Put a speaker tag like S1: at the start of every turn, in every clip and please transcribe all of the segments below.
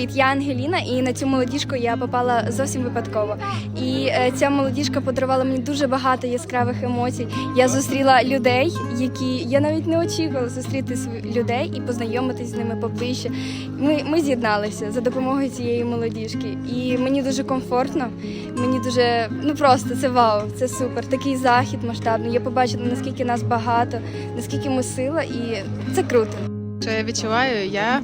S1: Привіт, я Ангеліна, і на цю молодіжку я попала зовсім випадково. І е, ця молодіжка подарувала мені дуже багато яскравих емоцій. Я зустріла людей, які я навіть не очікувала зустріти людей і познайомитись з ними поближче. Ми, ми з'єдналися за допомогою цієї молодіжки. І мені дуже комфортно. Мені дуже ну просто це вау, це супер. Такий захід масштабний. Я побачила наскільки нас багато, наскільки ми сила, і це круто.
S2: Що я відчуваю? Я,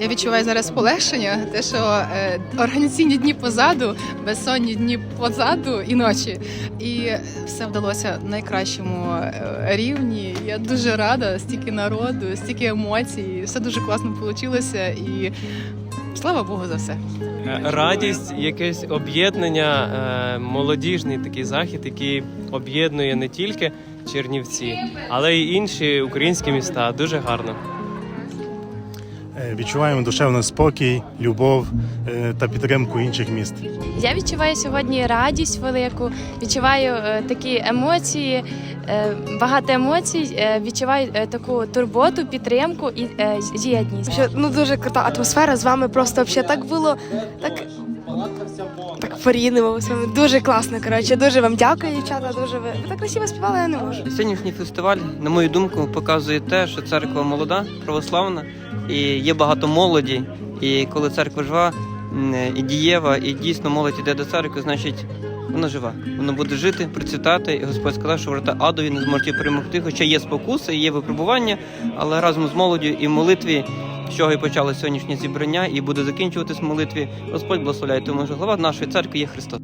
S2: я відчуваю зараз полегшення, те, що е, організаційні дні позаду, безсонні дні позаду і ночі. І все вдалося на найкращому е, рівні. Я дуже рада, стільки народу, стільки емоцій. Все дуже класно вийшло. І слава Богу за все.
S3: Е, Радість, якесь об'єднання, е, молодіжний такий захід, який об'єднує не тільки Чернівці, але й інші українські міста. Дуже гарно.
S4: Е, Відчуваємо душевний спокій, любов е, та підтримку інших міст.
S5: Я відчуваю сьогодні радість велику, відчуваю е, такі емоції, багато емоцій, відчуваю таку турботу, підтримку і єдність.
S6: Ну дуже крута атмосфера з вами. Просто взагалі так було так. Так поріднемо з вами. Дуже класно. Коротше, дуже вам дякую, дівчата. Дуже ви, ви так красиво співали, я не можу.
S7: Сьогоднішній фестиваль, на мою думку, показує те, що церква молода, православна, і є багато молоді. І коли церква жива і дієва, і дійсно молодь іде до церкви, значить вона жива. Вона буде жити, процвітати. І Господь сказав, що врата адові не зможуть перемогти. Хоча є спокуси, є випробування, але разом з молоддю і в молитві, з чого і почалося сьогоднішнє зібрання, і буде закінчуватись молитві. Господь благословляє, тому що глава нашої церкви є Христос.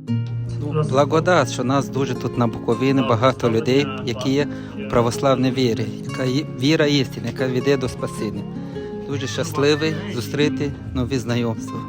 S8: Благодать, що нас дуже тут на Буковині багато людей, які є в православній вірі, яка є віра істина, яка веде до спасіння. Дуже щасливий зустріти нові знайомства.